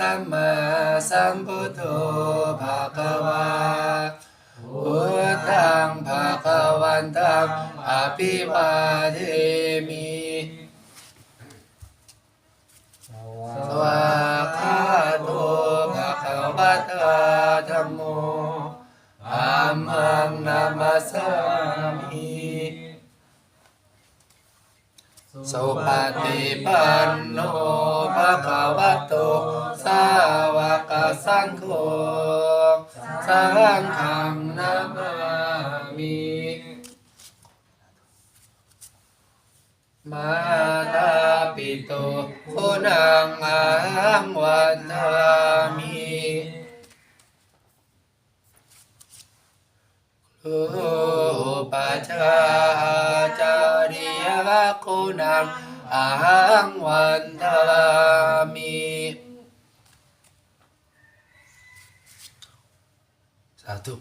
สัมมาสัมพุทโธภะคะวาพุทธังภะคะวันตังอภิวาเทมิสวากาโตภะคะวะตาธัมโมธัมมังนามัสสามิ สุปฏิปันโนภะคะวะโต สาวกสังโฆ สังฆังนามามิมาตาปิโตคุณังอังวันทามิรูปัจจา ยคุณังอังวันทามิสาธุ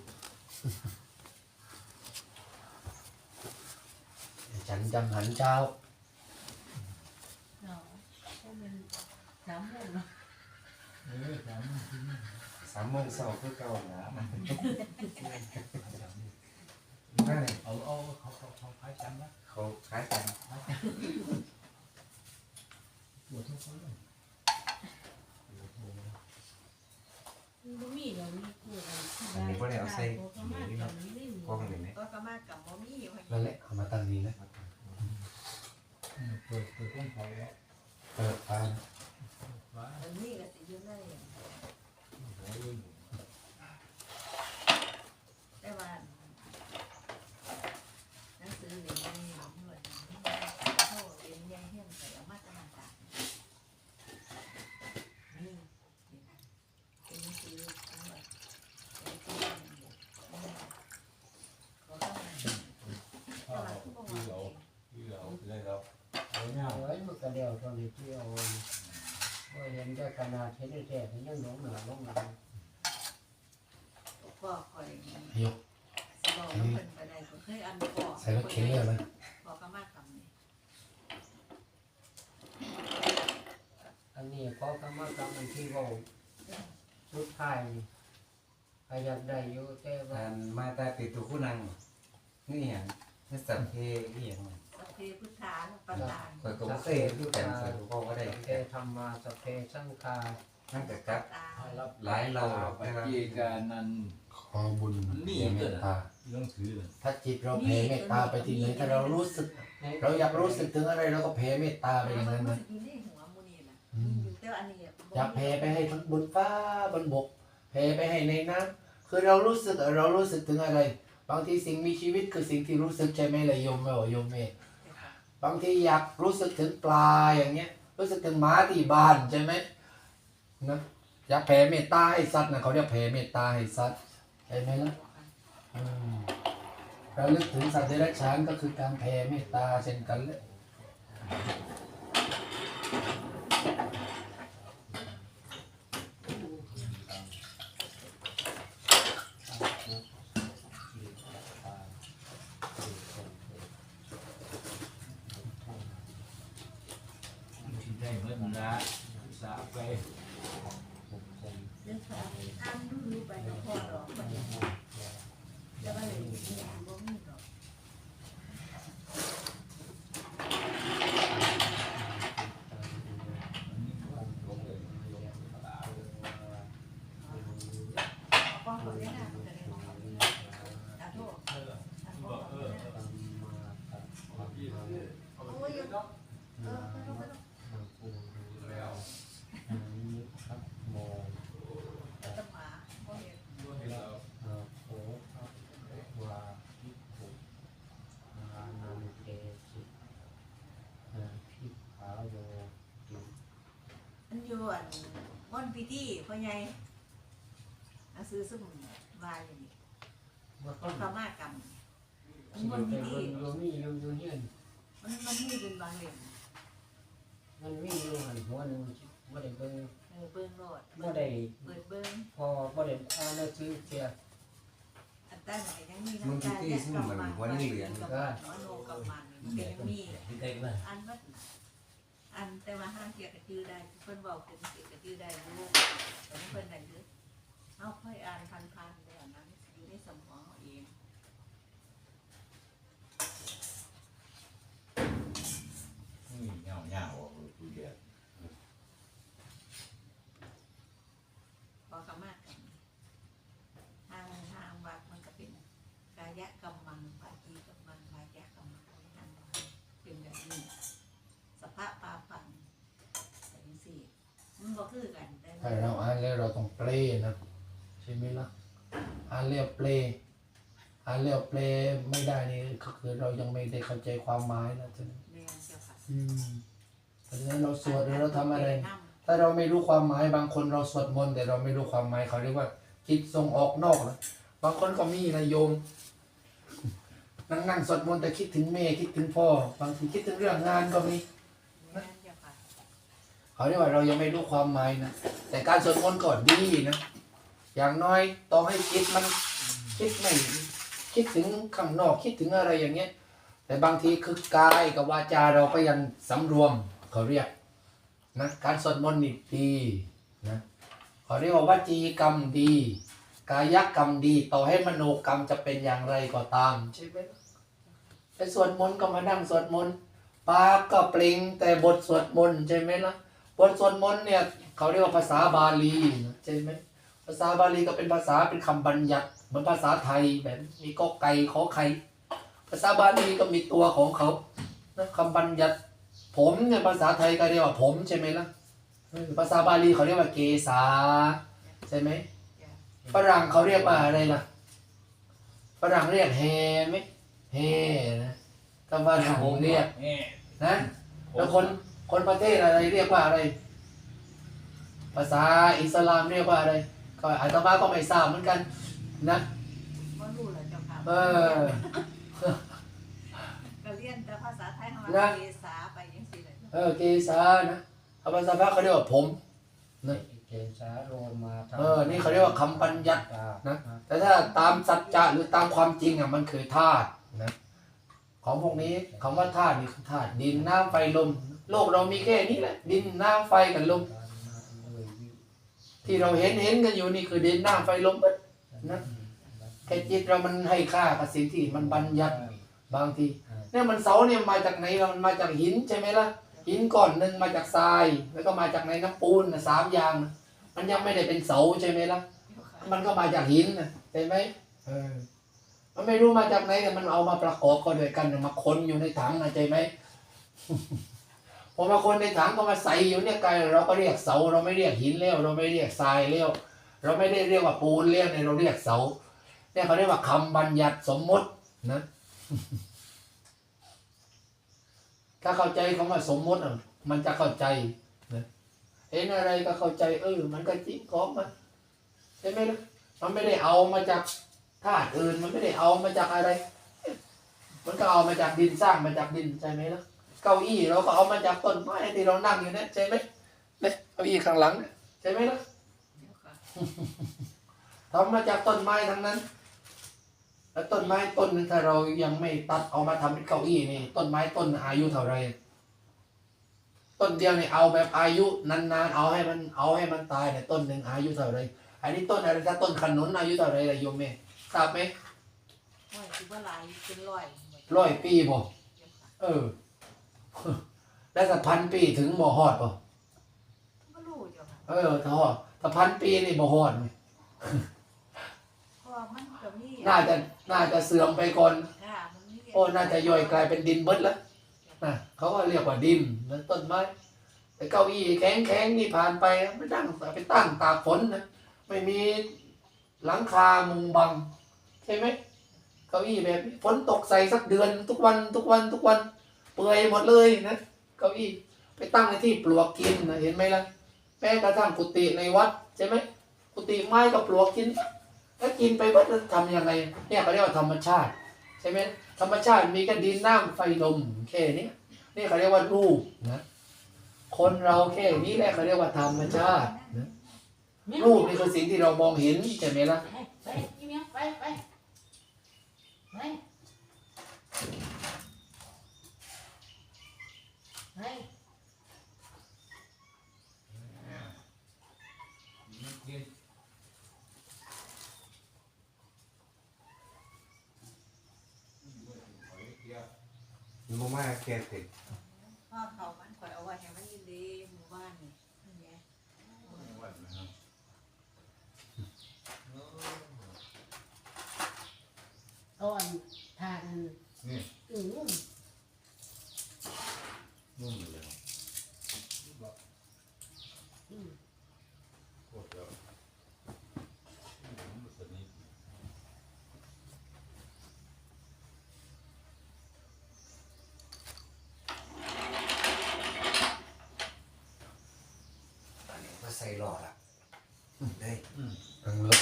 ฉันจำหันเจ้าเนาะพวกมันน้ำมูกเนาะสามโมงเช้าคือเก่านะเอาเอาเขาเขาเขาพายจังนะ เขาขายกันปวดทุกคนเลยมันบ่มีเดี๋ยวมีกูอะไรอันนี้ก็ได้เอาใส่โก็มาตอนนี้ไม่มีกล้องหนึ่งเนี่ยก็ก็มากับบ่มีอยู่นั่นแหละเอามาตั้งนี้นะเปิดเปิดก้นเขาแล้วเปิดฟานว้าอันนี้ก็สิอยู่ในแต่ว่าหนังสือเล่มนี้หน่วยโทษเรียนใหญ่เฮียนไปเอามาตรฐานนี่เป็นหนังสือทั้งหมดเป็นที่ขอเข้ามา ข้าวที่เราที่เราเลยเราเอาเงา เอาไว้มันก็เดียวตอนนี้ที่เอาก็เห็นได้ขนาด เห็ดแท้ๆยังหลงเหนาหลงหลังก็คอยยกสิบอกว่าเพิ่นไปได้เพิ่นเคยอันก่อใส่รถเข็นเลยไหมขอเข้ามากกรรมนี่อันนี้ขอกรรมกรรมอันที่เว่าสุดท้ายนี่ใครอยากได้อยู่แต่ว่าอันมาตาปิดตุคุณังนี่อย่างนี่สัพเพนี่อย่าง สัพเพพุทธานุปทานข่อยก็บ่เคยเห็นคือกันข่อยก็บอกว่าได้สัพเพธรรมาสัพเพสังฆานั่นก็กับตาหลายเราปฏิการนั้นขอบุญมีแผ่เกิเมดตตาเรื่องถือเลยถ้าจิตเราแผ่เมตตาไปที่ไหนถ้าเรารู้สึก เราอยากรู้สึกถึงอะไรเราก็แผ่เมตตาไปอย่างนั้นมันะนอยู่ในหัวมูนี่น่ะอืมอยู่แต่ว่าอันนี้อยากแผ่ไปให้ทั้งบนฟ้าบนบกแผ่ไปให้ในน้ำคือเรารู้สึกเรารู้สึกถึงอะไร บางทีสิ่งมีชีวิตคือสิ่งที่รู้สึกใช่ไหมล่ะโยมแม่โยมเมธ บางทีอยากรู้สึกถึงปลาอย่างเงี้ย รู้สึกถึงหมาที่บ้านใช่ไหมนะอยากแผ่เมตตาให้สัตว์นะเขาเรียกแผ่เมตตาให้สัตว์ใช่ไหมล่ะเราลึกถึงสัตว์เดรัจฉานก็คือการแผ่เมตตาเช่นกันเลย ที่ได้เงินละสาไป เรื่องของอ่านดูดูไปก็พอดอกมันจะว่าเลยมีบ่มีดอก ป้องเขาได้นะเขาจะได้ของเขาอาโทษอาโทษโอ้ยเนาะเออไมันอยู่อันบนพิธีพ่อใหญ่หนังสือสมุนวายอย่างนี้ขอขมากรรมมันบนพิธีมันมีอยู่อยู่เฮียน มันมันมีเป็นบางเล่มมันมีอยู่หันหัวหนึงบ่ได้เบิ่งเออเบิ้งโลดบ่ได้เปิดเบิ้งพอบ่ได้อ่านหนังสือเสียอันใต้ไหนยังมีน้ำตาแยกกับมันกับมันโนกับมันมันก็ยังมีที่ได้เลยอันว่าอันแต่ว่าห้างเกียรติจื้อได้เพิ่นบอกเป็นเกียรติจื้อได้รู้เป็นไหนหรือเอาค่อยอ่านพันๆเลยอันนั้นอยู่ในสมองเอาเอง นี่เงาเงาออกดูเดียด พอขมากกันทางทางวัดมันก็เป็นกายกรรมังปาจีกรรมังวายกรรมังทางวัดเป็นแบบนี้สภาพปาปังแต่ยังสี่มันก็คือกันแต่ ถ้าเราอ่านแล้วเราต้องเปลนะใช่ไหมล่ะอ่านแล้วเปลอ่านแล้วเปลไม่ได้นี่ก็คือเรา ยังไม่ได้เข้าใจความหมายนะจ๊ะแม่เจ้าค่ะอืมเพราะฉะนั้นเราสวดหรือเราทำอะไรนถ้าเราไม่รู้ความหมายบางคนเราสวดมนต์แต่เราไม่รู้ความหมายเขาเรียกว่าจิตส่งออกนอกนะบางคนก็มีนะโยม นั่งนั่งสวดมนต์แต่คิดถึงแม่คิดถึงพ่อบางทีคิดถึงเรื่องงานก็มีำแม่เจ้าค่ะเขาเรียกว่าเรายังไม่รู้ความหมายนะแต่การสวดมนต์ก็ดีนะอย่างน้อยต้องให้จิตมันคิดไม่คิดถึงข้างนอกคิดถึงอะไรอย่างเงี้ย แต่บางทีคือกายกับวาจาเราก็ยังสำรวมเขาเรียกนะการสวดมนต์นี่ดีนะเขาเรียกว่าวจีกรรมดี กายกรรมดี ต่อให้มโนกรรมจะเป็นอย่างไรก็ตามใช่ไหมไปสวดมนต์ก็มานั่งสวดมนต์ปากก็เปล่งแต่บทสวดมนต์ใช่ไหมล่ะบทสวดมนต์เนี่ยเขาเรียกว่าภาษาบาลีนะใช่ไหมภาษาบาลีก็เป็นภาษาเป็นคำบัญญัติเหมือนภาษาไทยแบบมีกอไก่ขอไข่ ภาษาบาลีก็มีตัวของเขานะคำบัญญัติ ผมเนี่ยภาษาไทยก็เรียกว่าผมใช่ไหมล่ะเออภาษาบาลีเขาเรียกว่าเกษาใช่ไหมฝรั่งเขาเรียกว่าอะไรล่ะฝรั่งเรียกแฮไหมแฮนะถ้าฝรั่งเรียกแง่นะแล้วคนคนประเทศอะไรเรียกว่าอะไร ภาษาอิสลามเรียกว่าอะไร ก็อาตมาก็ไม่ทราบเหมือนกันนะก็รู้แล้วเจ้าค่ะเออ ก็เรียนแต่ภาษาไทยของ นะเราเกษาไปยังสี่เลยเออเกษานะเอาภาษาพระเขาเรียกว่าผมนี่เกสาโรมาธรรมเออนี่เขาเรียกว่าคำบัญญัตินะแต่ถ้าตามสัจจะหรือตามความจริงอะมันคือธาตุนะของพวกนี้คำว่าธาตุนี่คือธาตุดินน้ำไฟลม โลกเรามีแค่นี้แหละ ดินน้ำไฟกับลม ที่เราเห็นเห็นกันอยู่นี่คือดินน้ำไฟลมนะแค่จิตเรามันให้ค่ากับสิ่งที่มันบัญญัติบางที เนี่ยมันเสาเนี่ยมาจากไหนมันมาจากหินใช่ไหมล่ะหินก้อนหนึ่งมาจากทราย แล้วก็มาจากในน้ำปูนนะสามอย่างนะมันยังไม่ได้เป็นเสาใช่ไหมล่ะมันก็มาจากหินนะเห็นไหมเออมันไม่รู้มาจากไหนแต่มันเอามาประกอบกันด้วยกันมาคนอยู่ในถังนะใจไหมพอมาคนในถังก็มาใส่อยู่เนี่ยกลายเราก็เรียกเสา เราไม่เรียกหินแล้ว เราไม่เรียกทรายแล้ว เราไม่ได้เรียกว่าปูนแล้วเนี่ยเราเรียกเสาเนี่ยเขาเรียกว่าคำบัญญัติสมมตินะ ถ้าเข้าใจคำว่าสมมติอะมันจะเข้าใจนะเห็นอะไรก็เข้าใจ เออ มันก็จริงของมันใช่ไหมล่ะมันไม่ได้เอามาจากธาตุอื่น มันไม่ได้เอามาจากอะไร มันก็เอามาจากดินสร้างมาจากดินใช่ไหมล่ะเก้าอี้เราก็เอามาจากต้นไม้ที่เรานั่งอยู่เนี่ยใช่ไหมเนี่ยเก้าอี้ข้างหลังเนี่ยใช่ไหมล่ะเจ้าค่ะทำมาจากต้นไม้ทั้งนั้น แล้วต้นไม้ต้นหนึงถ้าเรายังไม่ตัดเอามาทำเป็นเก้าอี้นี่ ต้นไม้ต้นอายุเท่าไหรต้นเดียวเนี่ยเอาแบบอายุนานๆเอาให้มันเอาให้มันตายเนี่ยต้นหนึ่งอายุเท่าไหรอันนี้ต้นอะไรถ้าต้นขนุนอายุเท่าไหรล่ะโยมแม่ทราบไหมโอ้ยคิดว่าหลายเป็นร้อยร้อยปีบ่เจ้าค่ะเออแล้วถ้าพันปีถึงบ่ฮอดบ่ก็รู้เจ้าค่ะเออถ้าฮอดถ้าพันปีนี่บ่ฮอดไหมเพราะว่ามันก็มี น่าจะน่าจะเสื่อมไปก่อนค่ะมันมีโอ้น่าจะย่อยกลายเป็นดินเบิดแล้วนะเขาก็เรียกว่าดินแล้วต้นไม้แต่เก้าอี้แข็งแข็งๆนี่ผ่านไปไม่ตั้งไปตั้งตากฝนนะไม่มีหลังคามุงบังใช่ไหมเก้าอี้แบบนี้ฝนตกใส่สักเดือนทุกวันทุกวันทุกวัน เปื่อยหมดเลยนะเก้าอี้ไปตั้งในที่ปลวกกินนะเห็นไหมล่ะแม้กระทั่งกุฏิในวัดใช่ไหมกุฏิไม้ก็ปลวกกิน แล้วกินไปวัดแล้วทำยังไง เนี่ยเขาเรียกว่าธรรมชาติ ใช่ไหมธรรมชาติมีแค่ดินน้ำไฟลมแค่นี้นี่เขาเรียกว่ารูปนะคนเราแค่นี้แหละเขาเรียกว่าธรรมชาตินะรูปนี่คือสิ่งที่เรามองเห็นใช่ไหมล่ะไปไปพี่เมียไปไปไปไป เรียน แก่ติด พ่อเขามันคอยเอาไว้ให้มันยินดีหมู่บ้านนี่เนี่ย วันนะครับ เอาอันทานอัน นี่ อึ่งนุ่ม นุ่มเลย อืม โคตรแล้วมันสนิท มาใส่หลอดอะ เฮ้ยทั้งลึก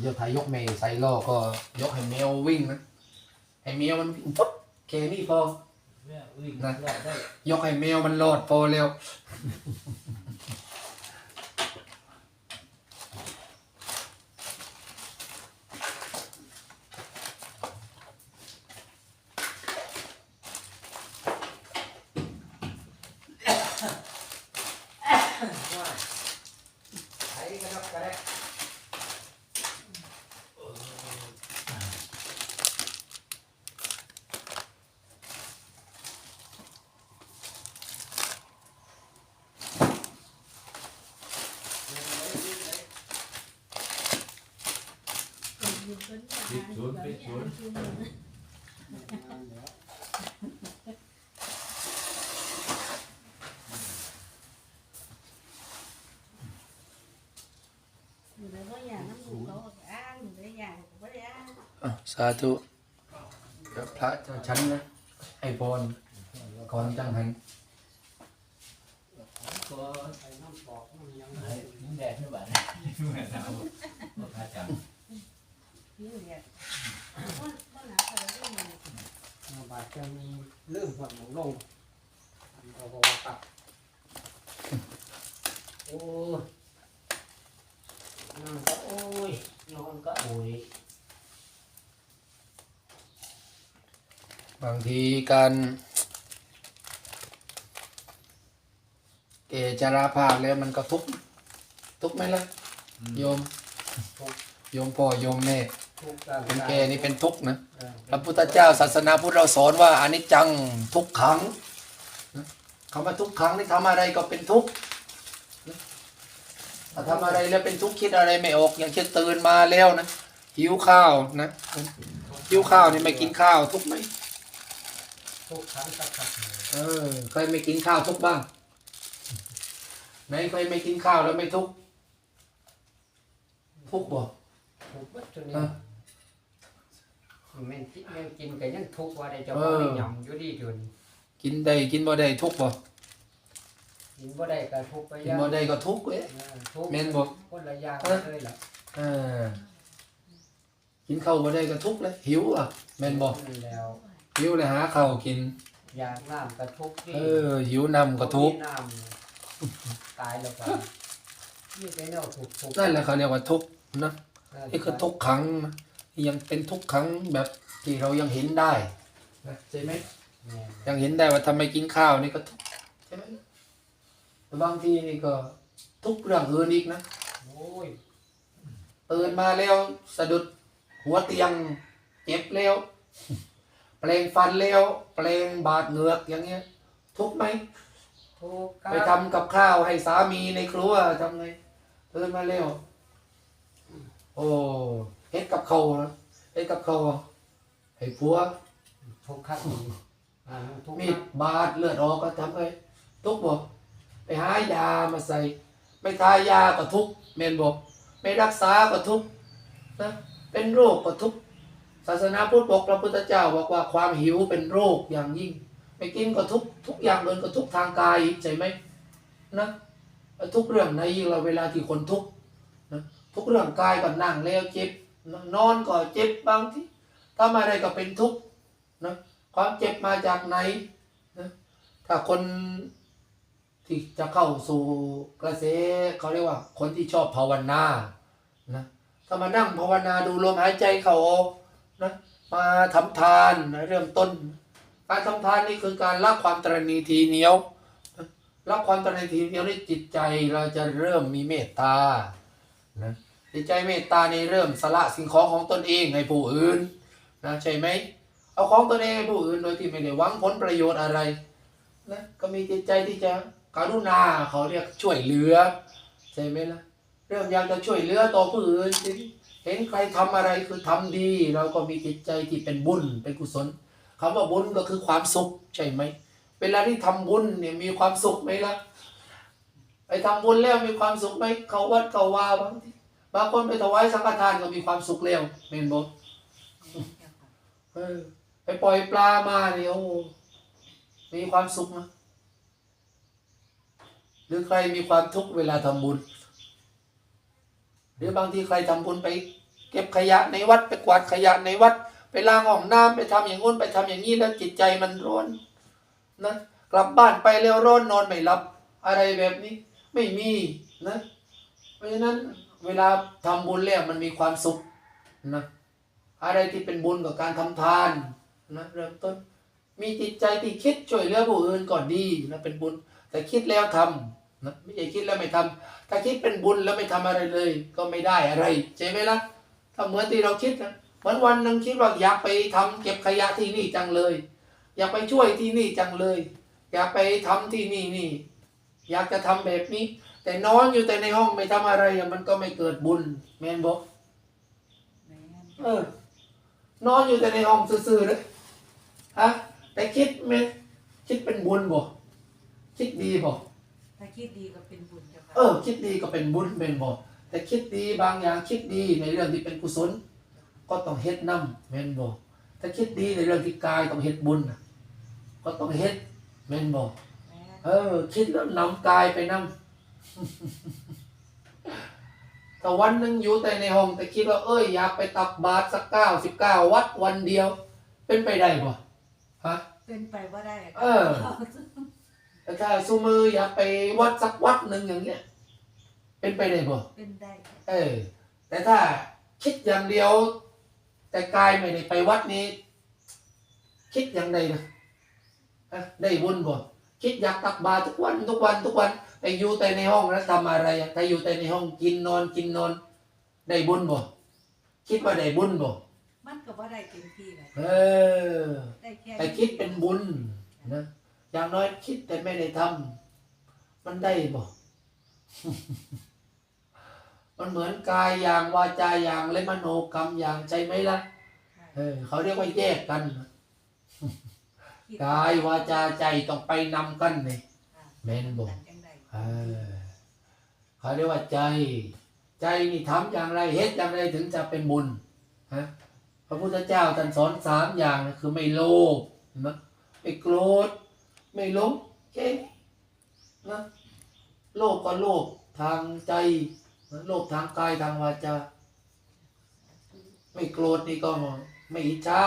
เดี๋ยวถ้ายกเมย์ใส่ล่อก็ยกให้แมววิ่งนะให้แมวมันวิ่งปุ๊บแค่นี้พอเนี่ยวิ่งนะรอดได้ยกให้แมวมันรอดพอแล้ว ว่าไอ้กระดกกระแดก อยู่เป็นอาหารอยู่แบบนี้อาหารชุมชนอยู่ในว่าอย่างน้ำหมูเขาอ้างอยู่ในอย่างเขาไม่ได้อ้างอะสาธุเดี๋ยวพระเจ้าชั้นนะให้พรก่อนจังหันก็ไอ้น้ำปอกมันยังให้ทิ้งแดดไม่บาดไม่เอาบ่พาจั งนี่เนี่ยว่าว่าหนาเขาเรื่องมันมาบาดจะมีเรื่องหัวหมูลงอันเราบอกว่าตับโอ้ยนั่งก็โอ้ยนอนก็โอ้ยบางทีการเกจาราภาพแล้วมันก็ทุกข์ทุกข์ไหมล่ะ โยม โยมพ่อโยมแม่ เป็นแกนี่เป็นทุกข์นะเออพระพุทธเจ้าศาสนาพุทธเราสอนว่าอนิจจังทุกขังนะคำว่าทุกขังนี่ทำอะไรก็เป็นทุกข์นะถ้าทำอะไรแล้วเป็นทุกข์คิดอะไรไม่ออกอย่างเช่นตื่นมาแล้วนะหิวข้าวนะหิวข้าวนี่ไม่กินข้าวทุกข์ไหมทุกครั้งสักขัดเออใครไม่กินข้าวทุกข์บ้างไหนใครไม่กินข้าวแล้วไม่ทุกข์ทุกข์บ่ทุกวัตถุนี้อะ แม่นกินแม่นกินก็ยังทุกข์ว่าได้เจะเอบ่อได้หย่ำอยู่ดีจนกินได้กินบ่ได้ทุกข์บ่กินบ่ได้ก็ทุกข์ไปกินบ่ได้ก็ทุกข์เอ้ยเออทุกข์แม่นบ่คนละอย่างเลยล่ะเออกินข้าวบ่ได้ก็ทุกข์เลยหิวอะแม่นบ่นั่นแล้วหิวเลยหาข้าวกิน อยากน้ำก็ทุกข์ที่เออหิวน้ำก็ทุกข์บ่มีน้ำตายแล้วก็นี่เป็นแนวทุกข์ทุกข์นั่นแหละเขาเรียกว่าทุกข์นะนั่นนี่คือทุกขังนะ ยังเป็นทุกขังแบบที่เรายังเห็นได้นะใช่ไหมแม่นยังเห็นได้ว่าทำไมกินข้าวนี่ก็ทุกข์ใช่ไหมแต่บางทีนี่ก็ทุกข์เรื่องอื่นอีกนะโอ้ยตื่นมาแล้วสะดุดหัวเตียงเจ็บแล้วแปลงฟันแล้วแปลงบาดเหงือกอย่างเงี้ย ทุกข์ไหมทุกข์ไปทำกับข้าวให้สามีในครัวทำไงตื่นมาเร็วโอ้ เฮ็ดกับเขาวนะเฮ็ดกับเขาวให้ผัวทุกข์ขัดนี้อ่าทุกข์มีดบาดเลือดออกก็ทำไงทุกข์บอกไปหายามาใส่ไม่ทายาก็ทุกข์เมนบอกไม่รักษาก็ทุกข์นะเป็นโรคก็ทุกข์ศาสนาพุทธบอกพระพุทธเจ้าบอกว่าความหิวเป็นโรคอย่างยิ่งไม่กินก็ทุกข์ทุกอย่างเลยก็ทุกข์ทางกายอีกใช่ไหมนะทุกเรื่องในยิ่งเราเวลาที่คนทุกข์นะทุกเรื่องกายก็นั่งแล้วเจ็บ นอนก็เจ็บบางทีทำอะไรก็เป็นทุกข์นะความเจ็บมาจากไหนนะถ้าคนที่จะเข้าสู่กระแสเขาเรียกว่า คนที่ชอบภาวนานะถ้ามานั่งภาวนาดูลมหายใจเขาออกนะมาทำทานนะเริ่มต้น การทำทานนี่คือการละความตรณีทีเหนียวละความตรณีทีเหนียวในจิตใจเราจะเริ่มมีเมตตานะ จิตใจเมตตาในเริ่มสละสิ่งของของตนเองให้ผู้อื่นนะใช่ไหมเอาของตนเองให้ผู้อื่นโดยที่ไม่ได้หวังผลประโยชน์อะไรนะก็มีจิตใจที่จะการุณาเขาเรียกช่วยเหลือใช่ไหมล่ะเริ่มอยากจะช่วยเหลือต่อผู้อื่นเห็นใครทำอะไรคือทำดี เราก็มีจิตใจที่เป็นบุญเป็นกุศลคำว่าบุญก็คือความสุขใช่ไหมเวลาที่ทำบุญเนี่ยมีความสุขไหมล่ะไปทำบุญแล้วมีความสุขไหมเขาวัดเขาว่าบางที บางคนไปถวายสังฆทานก็มีความสุขแล้วเมนบอกเออไปปล่อยปลามาเนี่ยโอ้มีความสุขนะหรือใครมีความทุกข์เวลาทำบุญ หรือบางทีใครทำบุญไป เก็บขยะในวัดไปกวาดขยะในวัด ไปล้างห้องน้ำไปทำอย่างงู้นไปทำอย่างนี้แล้วจิตใจมันร้อนนะกลับบ้านไปแล้วร้อนนอนไม่หลับ อะไรแบบนี้ ไม่มีนะ เพราะฉะนั้น เวลาทำบุญแล้วมันมีความสุขนะอะไรที่เป็นบุญกับการทำทานนะเริ่มต้นมีจิตใจที่คิดช่วยเหลือผู้อื่นก่อนดีนะเป็นบุญ แต่คิดแล้วทำนะไม่ใช่คิดแล้วไม่ทำถ้าคิดเป็นบุญแล้วไม่ทำอะไรเลย ก็ไม่ได้อะไรใช่ไหมล่ะถ้าเหมือนที่เราคิดนะเหมือนวันนึงคิดว่าอยากไปทำเก็บขยะที่นี่จังเลย อยากไปช่วยที่นี่จังเลย อยากไปทำที่นี่นี่ อยากจะทำแบบนี้ แต่นอนอยู่แต่ในห้องไม่ทำอะไรอะมันก็ไม่เกิดบุญ แม่นบอกแม่นเออ นอนอยู่แต่ในห้องซื่อๆเลยฮะแต่คิดไหมคิดเป็นบุญบ่คิดดีบ่ถ้าคิดดีก็เป็นบุญเจ้าค่ะเออ คิดดีก็เป็นบุญเป็นบ่แต่คิดดีบางอย่างคิดดีในเรื่องที่เป็นกุศล ก็ต้องเฮ็ดนํแม่นบ่ถ้าคิดดีในเรื่องที่กายต้องเฮ็ดบุญน่ะก็ต้องเฮ็ดแม่นบ่แม่นเออ คิดแล้วนำกายไปนำ แต่วันหนึ่งอยู่แต่ในห้องแต่คิดว่าเอ้ยอยากไปตักบาตรสักเก้าสิบเก้าวัดวันเดียว เป็นไปได้ปะฮะ เป็นไปว่าได้เออ แต่ถ้าสุมืออยากไปวัดสักวัดหนึ่งอย่างเงี้ย เป็นไปได้ปะเป็นได้ เออ แต่ถ้าคิดอย่างเดียว แต่กายไม่ได้ไปวัดนี้ คิดอย่างใดนะฮะได้บุญบ่ คิดอยากตักบาตรทุกวันทุกวันทุกวันแต่อยู่แต่ในห้องแล้วทำอะไรอะถ้าอยู่แต่ในห้องกินนอนกินนอนได้บุญบ่คิดว่าได้บุญบ่มันก็ว่าได้เต็มที่เลยเออได้แค่แต่คิดเป็นบุญนะอย่างน้อยคิดแต่ไม่ได้ทำมันได้บ่มันเหมือนกายอย่างวาจาอย่างและมโนกรรมอย่างใช่ไหมล่ะเออเขาเรียกว่าแยกกันคิด กายวาจาใจต้องไปนำกันเลยแม่นบ่จังใดเออเขาเรียกว่าใจ ใจนี่ทำอย่างไรเฮ็ดอย่างไรถึงจะเป็นบุญฮะพระพุทธเจ้าท่านสอนสามอย่างนะคือไม่โลภเห็นไหมไม่โกรธไม่หลงแค่นี้นะโลภก็โลภทางใจนะโลภทางกายทางวาจาไม่โกรธนี่ก็ไม่อิจฉา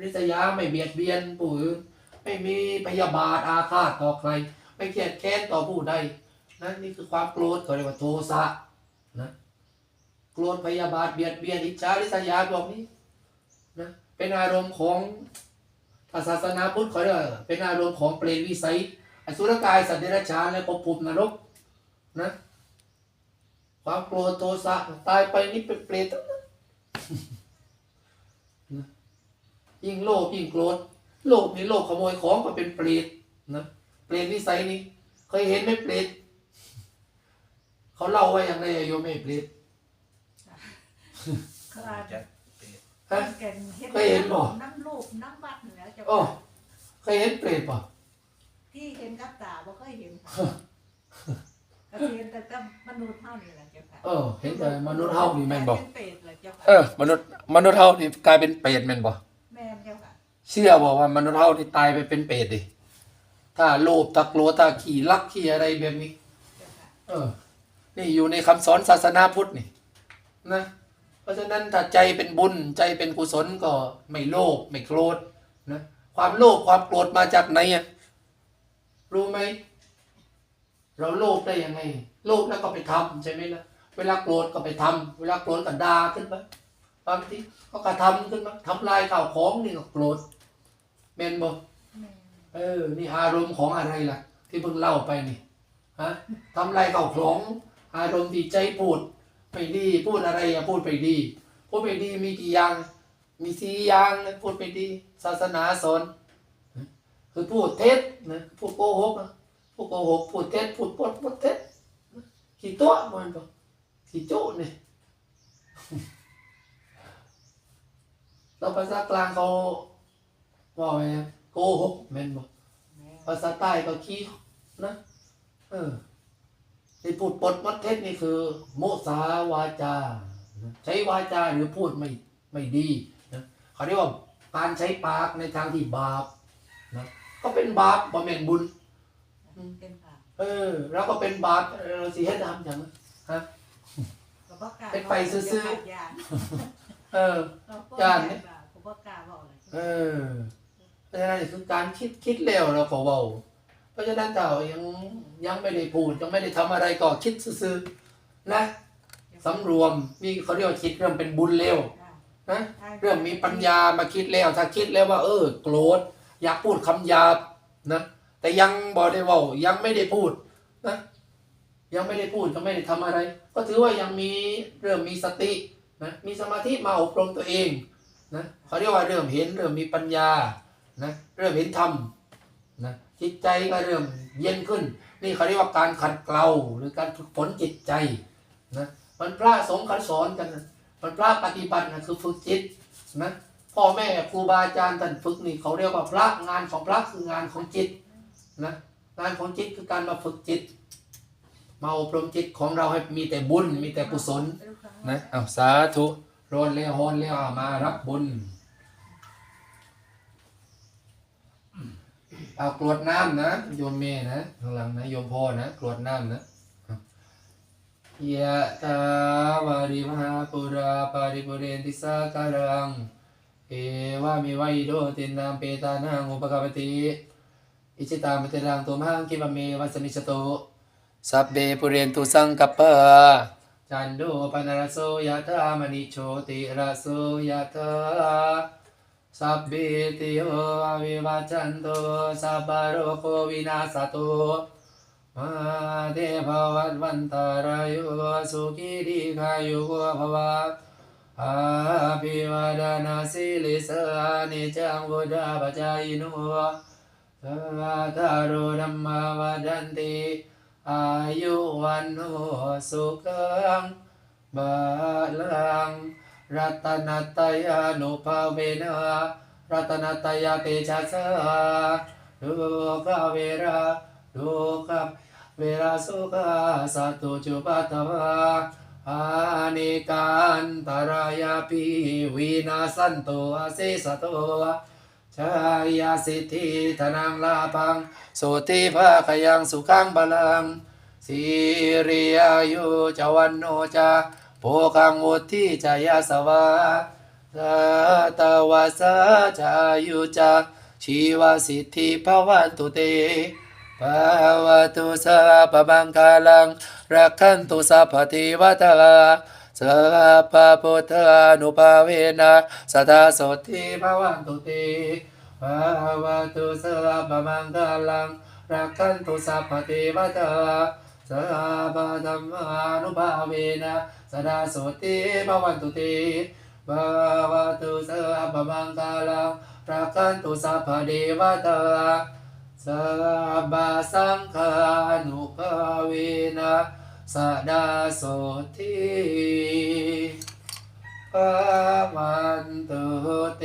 ริษยาไม่เบียดเบียนผู้อื่น ไม่มีพยาบาทอาฆาตต่อใคร ไม่เกลียดแค้นต่อผู้ใดนั่นนี่คือความโกรธเขาเรียกว่าโทสะนะโกรธพยาบาทเบียดเบียนอิจฉาริษยาพวกนี้นะเป็นอารมณ์ของถ้าศาสนาพุทธเขาเรียกเป็นอารมณ์ของเปรตวิสัยอสุรกายสัตว์เดรัจฉานและภพภูมินรกนะความโกรธโทสะตายไปนี่เป็นเปรตยิ่งโลภยิ่งโกรธ โลภนี่โลภขโมยของก็เป็นเปรตนะเปรตวิสัยนี่เคยเห็นไหมเปรตเขาเล่าไว้อย่างไรอะโยมไม่เปรตเขาอาจจะฮะแก่นเฮ็ดเคยเห็นบ่น้ำลูกน้ำบัดนี่แหล้วจะอ๋อเคยเห็นเปรตป่ะที่เห็นกับตาบ่เคยเห็นค่ะก็เห็นแต่แต่มนุษย์เท่านี้แหละเจ้าค่ะเออเห็นแต่มนุษย์เฮานี่แม่นบ่เป็นเปรตแหละเจ้าค่ะเออมนุษย์มนุษย์เฮานี่กลายเป็นเปรตแม่นบ่แม่น เชื่อบอกว่ามนุษย์เฮานี่ตายไปเป็นเปรตดิถ้าโลภถ้าโกรธถ้าขี้รักขี้อะไรแบบนี้เจ้าค่ะเออ นี่อยู่ในคำสอนศาสนาพุทธนี่นะเพราะฉะนั้นถ้าใจเป็นบุญใจเป็นกุศลก็ไม่โลภไม่โกรธนะความโลภความโกรธมาจากไหนอะรู้ไหมเราโลภได้ยังไง โลภแล้วก็ไปทำใช่ไหมล่ะเวลาโกรธก็ไปทำเวลาโกรธก็ด่าขึ้นมาบางทีก็กระทำขึ้นมาทำลายข้าวของนี่ก็โกรธ เมนบ่แม่นเออ นี่อารมณ์ของอะไรล่ะ ที่เพิ่งเล่าไปนี่ฮะทำลายข้าวของ อารมณ์ที่ใจพูดไม่ดีพูดอะไรอย่าพูดไปดีพูดไปดีมีกี่อย่าง มีสี่อย่างนะพูดไปดี ศาสนาสอนคือพูดเท็จนะพูดโกหกนะพูดโกหกพูดเท็จพูดปดพูดเท็จขี้ตัวมันบอกขี้โจ้เนี่ยเราภาษากลางเขา ว่าไงนะโกหกแม่นบอกแม่ภาษาใต้ก็ขี้นะ เออที่พูดปดมัดเท็จนี่คือ โมสาวาจานะใช้วาจาหรือพูดไม่ไม่ดีนะเขาเรียกว่าการใช้ปากในทางที่บาปนะก็เป็นบาปบ่แม่นบุญเป็นบาปเออเราก็เป็นบาปเราสิเฮ็ดทำจังฮะก็บ่กล้าเป็นไปซื่อๆย่านเออเราก็ย่านบาปก็บ่กล้าบอกเลยเออ เพราะฉะนั้นคือการคิดคิดเร็วเราก็เว้าเพราะฉะนั้นเรายังยังไม่ได้พูดยังไม่ได้ทำอะไรก็คิดซื่อๆนะสำรวมนี่เขาเรียกว่าคิดเริ่มเป็นบุญเร็วนะเริ่มมีปัญญามาคิดแล้วถ้าคิดแล้วว่า เออ โกรธอยากพูดคำหยาบนะแต่ยังบอกได้เว่ายังไม่ได้พูดนะยังไม่ได้พูดยังไม่ได้ทำอะไร ก็ถือว่ายังมีเริ่มมีสตินะมีสมาธิมาอบรมตัวเองนะเขาเรียกว่าเริ่มเห็นเริ่มมีปัญญา นะเริ่มเห็นธรรมนะจิตใจก็เริ่มเย็นขึ้น นี่เขาเรียกว่าการขัดเกลาหรือการฝึกฝนจิตใจนะมันพระสงฆ์ขันสอนกัน มันพระปฏิบัตินะคือฝึกจิตนะพ่อแม่ครูบาอาจารย์ท่านฝึกนี่เขาเรียกว่าพระงานของพระคืองานของจิตนะงานของจิตคือการมาฝึกจิต มาอบรมจิตของเราให้มีแต่บุญมีแต่กุศลนะเอาสาธุร้อนแล้วฮ้อนแล้วเอามารับบุญ เอากรวดน้ำนะโยมเมนะข้างหลังนะโยมพ่อนะกรวดน้ำนะยะตาวาริมหาปุราปาริปุเรนติสาการัง เอวามิวัยโดตินามเปตานังอุปกปปติอิจิตามเตรังตุมหังคิปะเมวัสมิชโตสัพเบปุเรนตุสังกัปปะจันโดปนรสโสยะธามณิโชติรสโสยะธา สัพพิติโยวิวัจันโตสัพพโรโควินาศโตมาเตภวัตวันตารายโยสุขีดีขายุโกภวะอาภิวาดานาสิลิสานิจังวุฒาปจายโนสัทธาโรธัมมาวดันติอายุวันโนสุขังบาลัง รัตนัตยานุภาเวนะรัตนัตยาเตชะสะโลกเวราโลกเวราสุขาสัตตุจุปัตวาอานิการตรายาปิวินาสันโตอาเสสโตชายาสิทธิธนังลาพังสุติภาคยังสุขังบาลังสิริอายุจวันโนจา โภคังมุทิจายาสวะสัตวาสาจายุจาชีวสิทธิภวันตุเตภาวตุสัพพังคาลังรักขันตุสัพพิวตาสัพพพุทธานุภาเวนะสัทธาโสติภาวันตุเตภาวตุสัพพมังคลังรักขันตุสัพพเทวตา สัพพธรรมานุภาเวนะสดาโสติภวันตุเตภาวะตุสัพพมังคลังรักันตุสัพพเทวตาสัพพสังฆานุภาเวนะสดาโสติภวันตุเต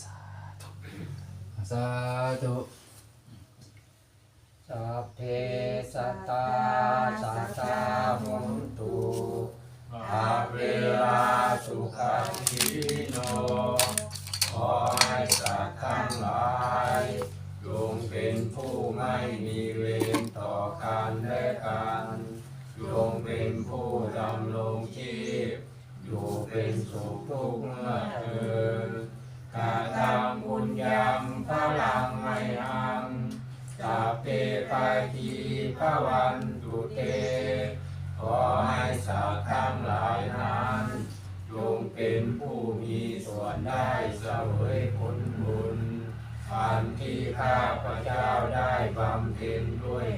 สาธุสั สัพเพสัตตาสัตตามุนตุอาเวลาสุขังคิโนขอให้สัตว์ทั้งหลายจงเป็นผู้ไม่มีเวรต่อกันและกันจงเป็นผู้ดำรงชีพอยู่เป็นสุขทุกเมื่อเทินการทำบุญยังพลังไม่อัง สัพเพปาทีพระวันตุเต ขอให้สัตว์ทั้งหลายนั้นจงเป็นผู้มีส่วนได้เสวยผลบุญอันที่ข้าพระเจ้าได้บำเพ็ญด้วย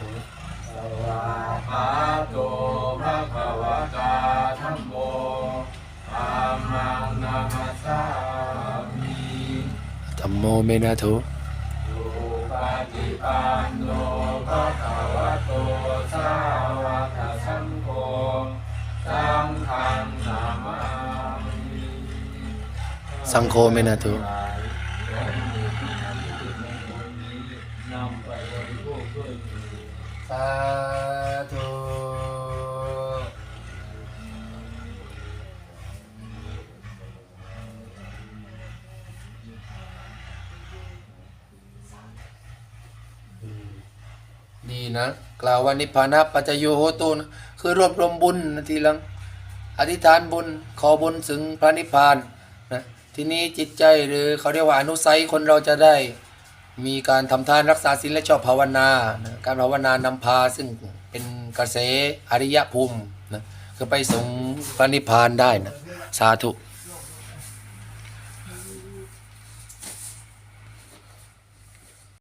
สวาคาโตภะคะวะตาธัมโมธัมมังนามัสสามิธรรมโมเมนาทุสุปฏิปันโนภะคะวะโตสาวกสังโฆสังฆังนามามิสังโฆเมนาทุนาวว่านิพพานะปัจจโยโหตุนคือรวบรวมบุญนะทีหลังอธิษฐานบุญขอบุญถึงพระนิพพานนะทีนี้จิตใจหรือเขาเรียกว่าอนุสัยคนเราจะได้มีการทำทานรักษาศีลและชอบภาวนานะการภาวนานำพาซึ่งเป็นกระแสอริยภูมินะคือไปสงพระนิพพานได้นะสาธุ